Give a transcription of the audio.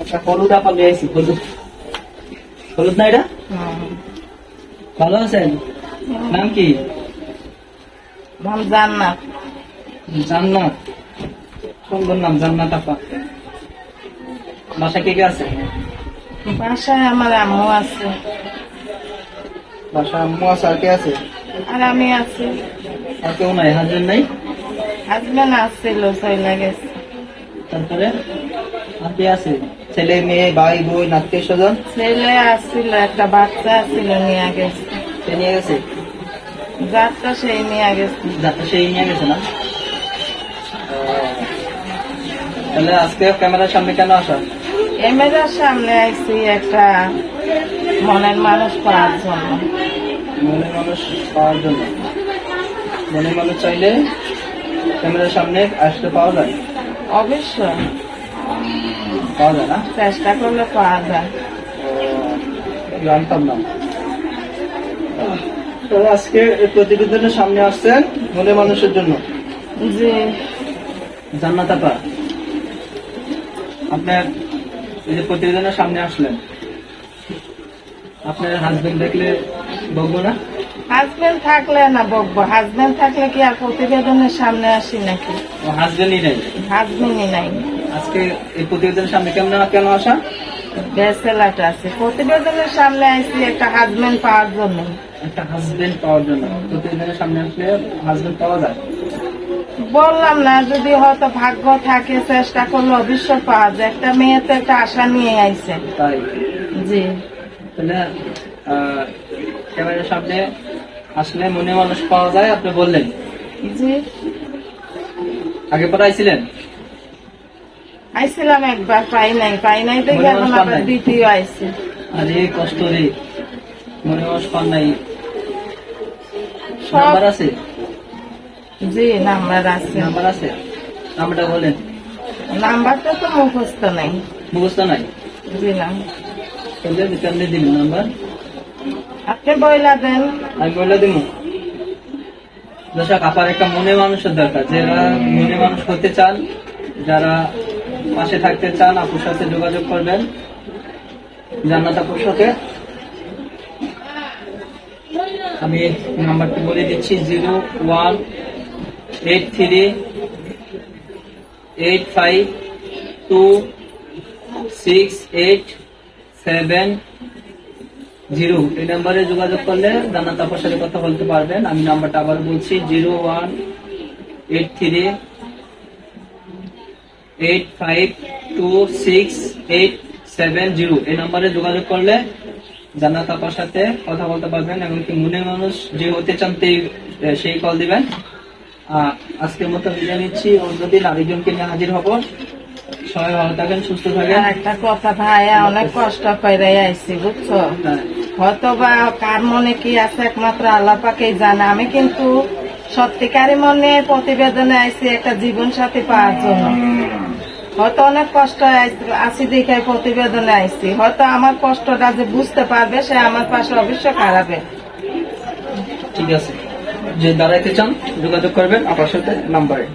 একটা হলুদ আপা নিয়ে হলুদ। হলুদ না এটা? ভালো আছেন? নাম কি? নাম জান্নাত। জান্নাত। সুন্দর নাম জান্নাত আপা। বাসা কে কে আছে? বাসায় আমার আম্মু আছে। বাসা আম্মু আছে আর কে আছে? আর আমি আছি। আর কেউ নাই হাজবেন্ড নাই? হাজবেন্ড আসছিল চলে গেছে। তারপরে? আর কে আছে ছেলে মেয়ে ভাই বোন আত্মীয় স্বজন? ছেলে আসছিল একটা বাচ্চা আসছিল নিয়ে গেছে। সে নিয়ে গেছে? যাত্রা সেই নিয়ে গেছে। যাতে সেই নিয়ে গেছে না? তাহলে আজকে ক্যামেরার সামনে কেন আসা? এমএজার সামনে আইছি একটা মনের মানুষ পাওয়ার জন্য। মনের মানুষ পাওয়ার জন্য। মনের মানুষ চাইলে ক্যামেরার সামনে আসতে পাওয়া যায়। অবশ্যই। পাওয়া যায় না? চেষ্টা করলে পাওয়া যায়। জানতাম না। তো আজকে প্রতিবেদনের সামনে আসছেন মনের মানুষের জন্য। জি। জান্নাত আপা আপনার এই যে প্রতিবেদনের সামনে আসলেন আপনার হাজবেন্ড দেখলে বকবো না? হাজবেন্ড থাকলে না বকবো। হাজবেন্ড থাকলে কি আর প্রতিবেদনের সামনে আসি নাকি? ও হাজবেন্ডই নেই। হাজবেন্ডই নাই। আজকে এই প্রতিবেদনের সামনে কেমন কেন আসা? ব্যাচেলাট আছে। প্রতিবেদনের সামনে আইছি একটা হাজবেন্ড পাওয়ার জন্য। একটা হাজবেন্ড পাওয়ার জন্য। প্রতিবেদনের সামনে আসলে হাজবেন্ড পাওয়া যায়? বললাম না যদি হয়তো ভাগ্য থাকে চেষ্টা করলে অবশ্যই পাওয়া যায়। একটা মেয়ে তো একটা আশা নিয়ে আইছে। তাই? জি। তাহলে ক্যামেরার সামনে আসলে মনে মানুষ পাওয়া যায় আপনি বললেন। জি। আগে পরে আইছিলেন আইছিলাম একবার পাই নাই পাই নাই মনে এখন আবার দ্বিতীয় আইছি। আর কষ্ট রে। মনে মানুষ পান নাই। নাম্বার আছে? জি নাম্বার আছে। নাম্বার আছে? নাম্বারটা বলেন। নাম্বারটা তো মুখস্থ নাই। মুখস্থ নাই? জি না। তাহলে কেমনে দিন নাম্বার। আপনি বইলা দেন। আমি বলে দিব। দর্শক আপার একটা মনে মানুষের দরকার। যারা মনে মানুষ হতে চান যারা পাশে থাকতে চান, আপুর সাথে যোগাযোগ করবেন। জান্নাত আপুর সাথে। আমি নাম্বারটি বলে দিচ্ছি, zero one eight three eight five two six eight seven zero. এই নাম্বারে যোগাযোগ করলে জান্নাত আপার সাথে কথা বলতে পারবেন। আমি নাম্বারটা আবার বলছি, zero one eight three eight five two six eight seven zero এই নাম্বারে যোগাযোগ করলে জান্নাত আপার সাথে কথা বলতে পারবেন এমনকি মনের মানুষ যে হতে চান সেই- কল দিবেন। আজকের মতো বিদায় নিচ্ছি। অন্যদিন আরেকজনকে নিয়ে হাজির হব। সবাই ভালো থাকেন সুস্থ থাকেন। একটা কথা ভাইয়া অনেক কষ্ট করে আইছি বুঝছ? হ্যাঁ। হয়তো বা কার মনে কি আছে একমাত্র আল্লাহ পাকেই জানে। আমি কিন্তু সত্যিকারই মনে প্রতিবেদনে আইছি একটা জীবন সাথী পাওয়ার জন্য। হয়তো অনেক কষ্ট আছি দেখে প্রতিবেদনে আইছি। হয়তো আমার কষ্টটা যে বুঝতে পারবে, সে আমার পাশে অবশ্যই খারাপে। ঠিক আছে। যে দাঁড়াইতে চান, যোগাযোগ করবেন আপনার সাথে, নাম্বারে।